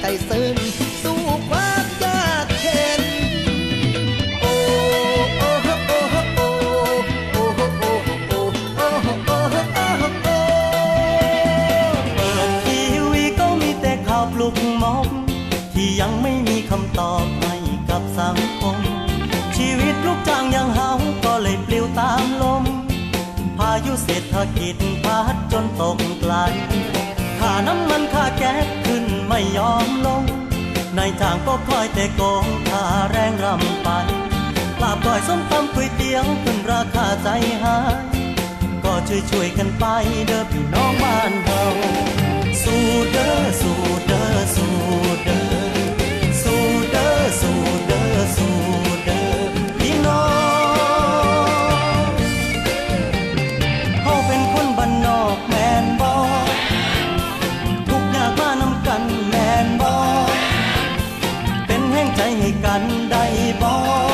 ใจซึ้งสู้ความยากเข็นโอ้โอ้โอ้โอ้โอ้โอ้โอ้โอ้โอ้โอ้โอ้โอ้เปิดทีวีก็มีแต่ข่าวปลุกมองที่ยังไม่มีคำตอบให้กับสังคมชีวิตลูกจ้างยังเฮาก็เลยปลิวตามลมพายุเศรษฐกิจพัดจนตกไกลค่ ไม่ยอมลงนายจ้างก็คอยแต่โกงค่าแรงรำไปลาบก้อยส้มตำก๋วยเตี๋ยวขึ้นราคาใจหาย ก็ช่วยช่วยๆกันไปเด้อพี่น้องบ้าน ให้กันได้บ่